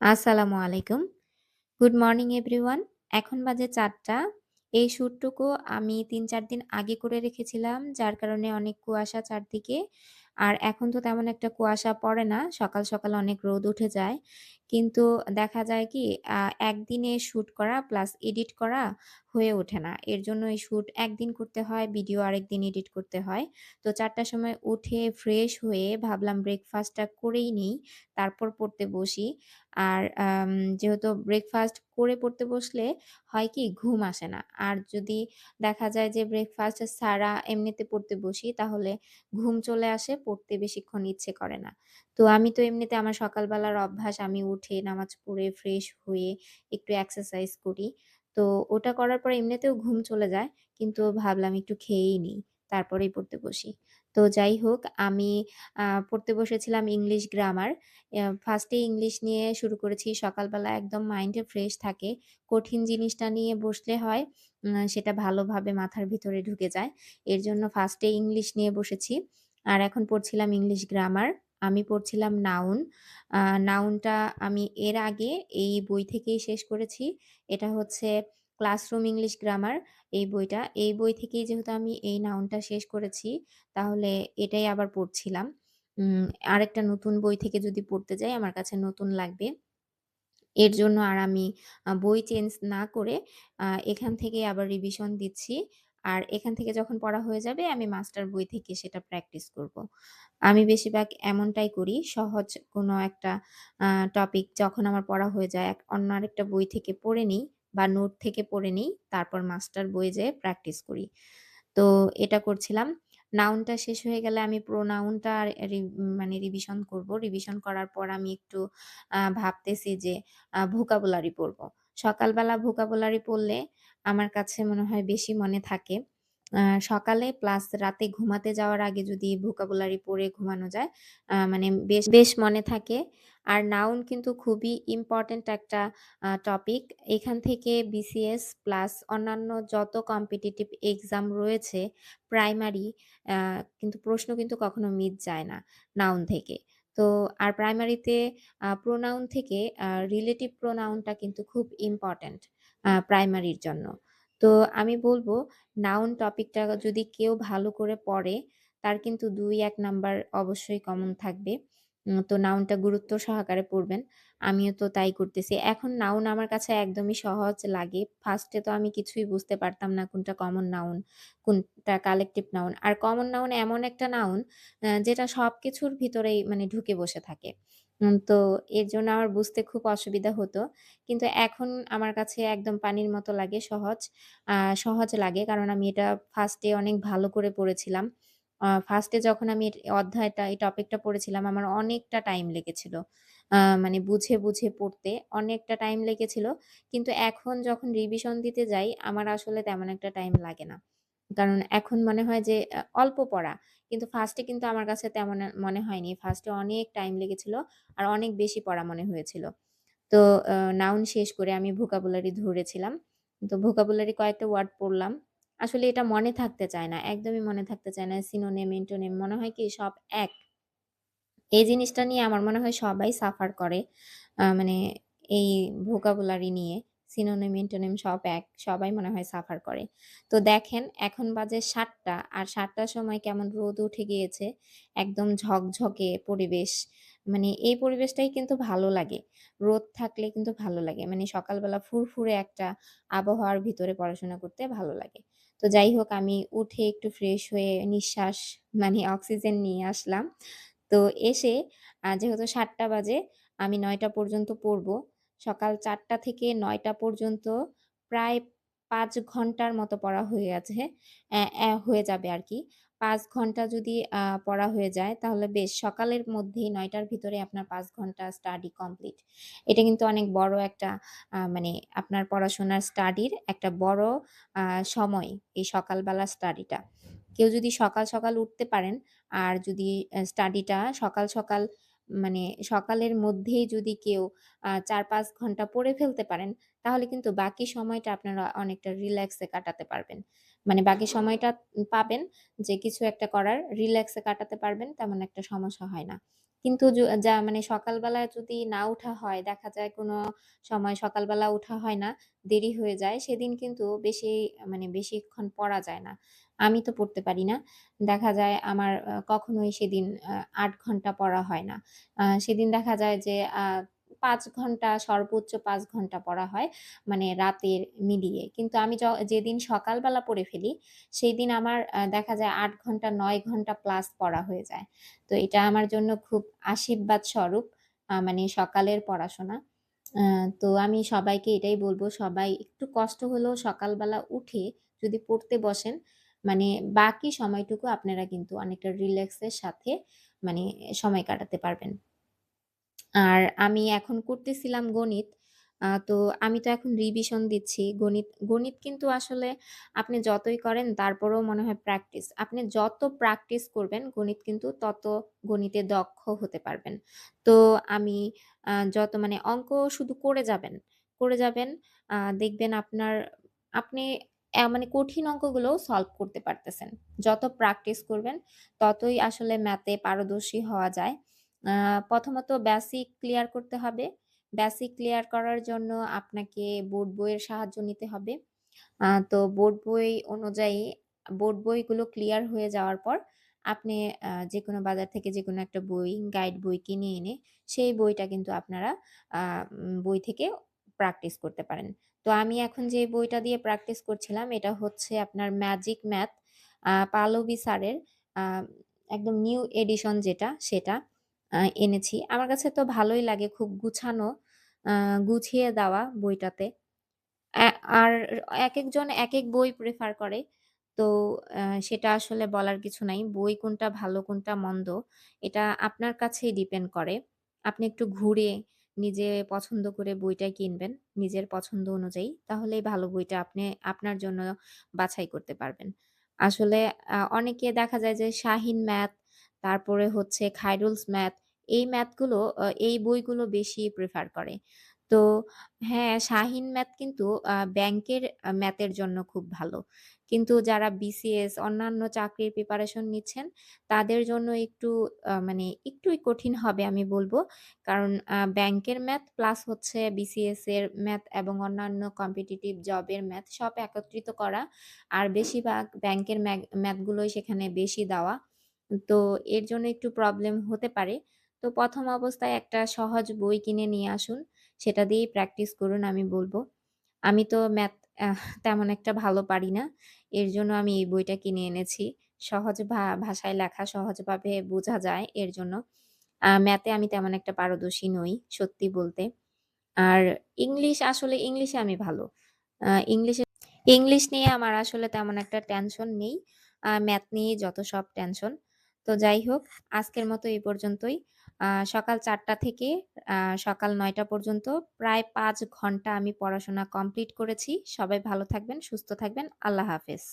আসসালামু আলাইকুম। Good morning everyone. এখন বাজে চারটা এই শুটটুকু আমি ৩-৪ দিন আগে করে রেখেছিলাম। যার কারণে অনেক কুয়াশা চারদিকে। আর এখন তো তেমন একটা কুয়াশা পড়ে না। সকাল, সকাল অনেক রোদ উঠে যায়। কিন্তু দেখা যায় কি একদিনে শ্যুট করা প্লাস এডিট করা হয়ে ওঠে না। এর জন্য এই শ্যুট একদিন করতে হয়, ভিডিও আরেকদিন এডিট করতে হয়। তো ৪ঃ০০ র সময় উঠে ফ্রেশ হয়ে ভাবলাম ব্রেকফাস্টটা করেই নিই তারপর পড়তে বসি। আর যেহেতু ব্রেকফাস্ট করে পড়তে বসলে হয় কি ঘুম আসে না। আর যদি দেখা যায় যে ব্রেকফাস্ট ছাড়া এমনিতে পড়তে বসি তাহলে ঘুম চলে আসে, পড়তে বেশিক্ষণ ইচ্ছে করে না। তো আমি তো এমনিতে আমার সকালবেলার অভ্যাস আমি উঠে নামাজ পড়ে ফ্রেশ হয়ে একটু এক্সারসাইজ করি। তো ওটা করার পরে এমনিতেও ঘুম চলে যায়। কিন্তু ভাবলাম একটু খেয়েই নিই। তারপরেই পড়তে বসি। তো যাই হোক আমি পড়তে বসেছিলাম ইংলিশ গ্রামার। ফার্স্টে ইংলিশ নিয়ে শুরু করেছি। সকালবেলা একদম মাইন্ডে ফ্রেশ থাকে। কঠিন জিনিসটা নিয়ে বসলে হয় সেটা ভালোভাবে মাথার ভিতরে ঢুকে যায়। এর জন্য ফার্স্টে ইংলিশ নিয়ে বসেছি। আর এখন পড়ছিলাম ইংলিশ গ্রামার। আমি পড়ছিলাম নাউন। নাউনটা আমি এর আগে এই বই থেকেই শেষ করেছি। এটা হচ্ছে ক্লাসরুম ইংলিশ গ্রামার এই বইটা। এই বই থেকেই যেহেতু আমি এই নাউনটা শেষ করেছি, তাহলে এটাই আবার পড়ছিলাম। আরেকটা নতুন বই থেকে যদি পড়তে যাই আমার কাছে নতুন লাগবে। এর জন্য আর আমি বই চেঞ্জ না করে এখান থেকেই আবার রিভিশন দিচ্ছি। আর এখান থেকে যখন পড়া হয়ে যাবে আমি মাস্টার বই থেকে সেটা প্র্যাকটিস করব। আমি বেশিরভাগ এমনটাই করি। সহজ কোনো একটা টপিক যখন আমার পড়া হয়ে যায় অন্য আরেকটা বই থেকে পড়ে নিই বা নোট থেকে পড়ে নিই। তারপর মাস্টার বইয়ে যেয়ে প্র্যাকটিস করি। তো এটা করছিলাম। নাউনটা শেষ হয়ে গেলে আমি প্রোনাউনটা মানে রিভিশন করব। রিভিশন করার পর আমি একটু ভাবতেছি যে ভোকাবুলারি পড়ব। সকালবেলা ভোকাবুলারি পড়লে আমার কাছে মনে হয় বেশি মনে থাকে। সকালে প্লাস রাতে ঘুমাতে যাওয়ার আগে যদি ভোকাবুলারি পড়ে ঘুমানো যায় মানে বেশ, বেশ মনে থাকে। আর নাউন কিন্তু খুবই ইম্পোর্টেন্ট একটা টপিক। এখান থেকে বিসিএস প্লাস অন্যান্য যত কম্পিটিটিভ এক্সাম রয়েছে প্রাইমারি কিন্তু প্রশ্ন কিন্তু কখনো মিস যায় না নাউন থেকে। তো আর প্রাইমারিতে প্রোনাউন থেকে রিলেটিভ প্রোনাউনটা কিন্তু খুব ইম্পোর্টেন্ট আ প্রাইমারির জন্য। তো আমি বলব নাউন টপিকটা যদি কেউ ভালো করে পড়ে তার কিন্তু ২-১ নাম্বার অবশ্যই কমন থাকবে। তো নাউনটা গুরুত্ব সহকারে পড়বেন। আমিও তো তাই করতেছি। এখন নাউন আমার কাছে একদমই সহজ লাগে। ফার্স্টে তো আমি কিছুই বুঝতে পারতাম না কোনটা কমন নাউন, কোনটা কালেক্টিভ নাউন। আর কমন নাউন এমন একটা নাউন যেটা সবকিছুর ভিতরেই মানে ঢুকে বসে থাকে। তো এর জন্য আমার বুঝতে খুব অসুবিধা হতো। কিন্তু এখন আমার কাছে একদম পানির মতো লাগে সহজ। সহজ লাগে কারণ আমি এটা ফার্স্টে অনেক ভালো করে পড়েছিলাম। ফার্স্টে যখন আমি অধ্যায়টা এই টপিকটা পড়েছিলাম আমার অনেকটা টাইম লেগেছিল। মানে বুঝে, বুঝে পড়তে অনেকটা টাইম লেগেছিল। কিন্তু এখন যখন রিভিশন দিতে যাই আমার আসলে তেমন একটা টাইম লাগে না। কারণ এখন মনে হয় যে অল্প পড়া। কিন্তু ফার্স্টে কিন্তু আমার কাছে তেমন মনে হয়নি। ফার্স্টে অনেক টাইম লেগেছিল আর অনেক বেশি পড়া মনে হয়েছিল। তো নাউন শেষ করে আমি ভোকাবুলারি ধরেছিলাম। তো ভোকাবুলারি কয়েকটা ওয়ার্ড পড়লাম। আসলে এটা মনে থাকতে চায় না। একদমই মনে থাকতে চায় না। সিনোনিম, এন্টোনিম মনে হয় কি সব এক। এই জিনিসটা নিয়ে আমার মনে হয় সবাই সাফার করে। মানে এই ভোকাবুলারি নিয়ে। সিনোনিম, এন্টোনিম সব এক। সবাই মনে হয় সাফার করে। তো দেখেন এখন বাজে সাতটা আর সাতটার সময় কেমন রোদ উঠে গিয়েছে। একদম ঝকঝকে পরিবেশ। মানে এই পরিবেশটাই কিন্তু ভালো লাগে। রোদ থাকলে কিন্তু ভালো লাগে। মানে সকালবেলা ফুরফুরে একটা আবহাওয়ার ভিতরে পড়াশোনা করতে ভালো লাগে। তো যাই হোক আমি উঠে একটু ফ্রেশ হয়ে নিঃশ্বাস মানে অক্সিজেন নিয়ে আসলাম। তো এসে যেহেতু সাতটা বাজে আমি নয়টা পর্যন্ত পড়ব। সকাল চারটা থেকে নয়টা পর্যন্ত প্রায় পাঁচ ঘণ্টার মতো পড়া হয়ে আছে। হয়ে যাবে আর কি পাঁচ ঘণ্টা যদি পড়া হয়ে যায় তাহলে বেশ সকালের মধ্যেই নয়টার ভিতরে আপনার পাঁচ ঘণ্টা স্টাডি কমপ্লিট। এটা কিন্তু অনেক বড় একটা মানে আপনার পড়াশোনার স্টাডির একটা বড় সময় এই সকালবেলা স্টাডিটা। কেউ যদি সকাল, সকাল উঠতে পারেন আর যদি স্টাডিটা সকাল, সকাল মানে সকালের মধ্যেই যদি কেউ আ ৪-৫ ঘণ্টা পড়ে ফেলতে পারেন, তাহলে কিন্তু বাকি সময়টা আপনারা অনেকটা রিল্যাক্স কাটাতে পারবেন। মানে বাকি সময়টা পাবেন যে কিছু একটা করার রিল্যাক্সে কাটাতে পারবেন, তেমন একটা সমস্যা হয় না। কিন্তু য যা মানে সকালবেলায় যদি না উঠা হয়, দেখা যায় কোনো সময় সকালবেলা উঠা হয় না, দেরি হয়ে যায়, সেদিন কিন্তু বেশি মানে বেশিক্ষণ পড়া যায় না। আমি তো পড়তে পারি না। দেখা যায় আমার কখনোই সেদিন আট ঘণ্টা পড়া হয় না। সেদিন দেখা যায় যে ৫ ঘণ্টা সর্বোচ্চ পাঁচ ঘণ্টা পড়া হয়, মানে রাতের মিলিয়ে। কিন্তু আমি যেদিন সকালবেলা পড়ে ফেলি, সেইদিন আমার দেখা যায় আট ঘণ্টা নয় ঘণ্টা প্লাস পড়া হয়ে যায়। তো এটা আমার জন্য খুব আশীর্বাদ স্বরূপ মানে সকালের পড়াশোনা। তো আমি সবাইকে এটাই বলব সবাই একটু কষ্ট হলেও সকালবেলা উঠে যদি পড়তে বসেন, মানে বাকি সময়টুকু আপনারা কিন্তু অনেকটা রিল্যাক্সের সাথে মানে সময় কাটাতে পারবেন। আর আমি এখন করতেছিলাম গণিত। তো আমি তো এখন রিভিশন দিচ্ছি। গণিত গণিত কিন্তু আসলে আপনি যতই করেন তারপরেও মনে হয় প্র্যাকটিস। আপনি যত প্র্যাকটিস করবেন গণিত কিন্তু তত গণিতে দক্ষ হতে পারবেন। তো আমি যত মানে অঙ্ক শুধু করে যাবেন, করে যাবেন। দেখবেন আপনার আপনি মানে কঠিন অঙ্কগুলোও সলভ করতে পারতেছেন। যত প্র্যাকটিস করবেন ততই আসলে ম্যাথে পারদর্শী হওয়া যায়। প্রথমত বেসিক ক্লিয়ার করতে হবে। বেসিক ক্লিয়ার করার জন্য আপনাকে বোর্ড বইয়ের সাহায্য নিতে হবে। তো বোর্ড বই অনুযায়ী বোর্ড বইগুলো ক্লিয়ার হয়ে যাওয়ার পর আপনি যে কোনো বাজার থেকে যে কোনো একটা বই, গাইড বই কিনে এনে সেই বইটা কিন্তু আপনারা বই থেকে প্র্যাকটিস করতে পারেন। তো আমি এখন যে বইটা দিয়ে প্র্যাকটিস করছিলাম এটা হচ্ছে আপনার ম্যাজিক ম্যাথ পালবি স্যারের একদম নিউ এডিশন যেটা সেটা এনেছি। আমার কাছে তো ভালোই লাগে খুব গুছানো, গুছিয়ে দেওয়া বইটাতে। আর এক একজন এক এক বই প্রেফার করে। তো সেটা আসলে বলার কিছু নাই। বই কোনটা ভালো কোনটা মন্দ এটা আপনার কাছেই ডিপেন্ড করে। আপনি একটু ঘুরে নিজে পছন্দ করে বইটা কিনবেন, নিজের পছন্দ অনুযায়ী। তাহলেই ভালো বইটা আপনি আপনার জন্য বাছাই করতে পারবেন। আসলে অনেকে দেখা যায় যে শাহিন ম্যাথ, তারপরে হচ্ছে খাইরুলস ম্যাথ, এই ম্যাথগুলো এই বইগুলো বেশি প্রেফার করে। তো হ্যাঁ, শাহিন ম্যাথ কিন্তু ব্যাংকের ম্যাথের জন্য খুব ভালো। কিন্তু যারা বিসিএস অন্যান্য চাকরির প্রিপারেশন নিচ্ছেন, তাদের জন্য একটু মানে একটুই কঠিন হবে আমি বলব। কারণ ব্যাংকের ম্যাথ প্লাস হচ্ছে বিসিএস এর ম্যাথ এবং অন্যান্য কম্পিটিটিভ জবের ম্যাথ সব একত্রিত করা। আর বেশিরভাগ ব্যাংকের ম্যাগ ম্যাথগুলোই সেখানে বেশি দেওয়া। তো এর জন্য একটু প্রবলেম হতে পারে। তো ১ম অবস্থায় একটা সহজ বই কিনে নিয়ে আসুন। সেটা দিয়েই প্র্যাকটিস করুন আমি বলব আমি তো ম্যাথ তেমন একটা ভালো পারি না। এর জন্য আমি এই বইটা কিনে এনেছি। সহজ ভাষায় লেখা, সহজভাবে বোঝা যায় এর জন্য। ম্যাথে আমি তেমন একটা পারদর্শী নই, সত্যি বলতে। আর ইংলিশ আসলে ইংলিশে আমি ভালো। ইংলিশে ইংলিশ নিয়ে আমার আসলে তেমন একটা টেনশন নেই। ম্যাথ নিয়েই যত সব টেনশন। তো যাই হোক, আজকের মতো এই পর্যন্তই। সকাল চারটা থেকে সকাল নয়টা পর্যন্ত প্রায় পাঁচ ঘণ্টা আমি পড়াশোনা কমপ্লিট করেছি। সবাই ভালো থাকবেন, সুস্থ থাকবেন। আল্লাহ হাফেজ।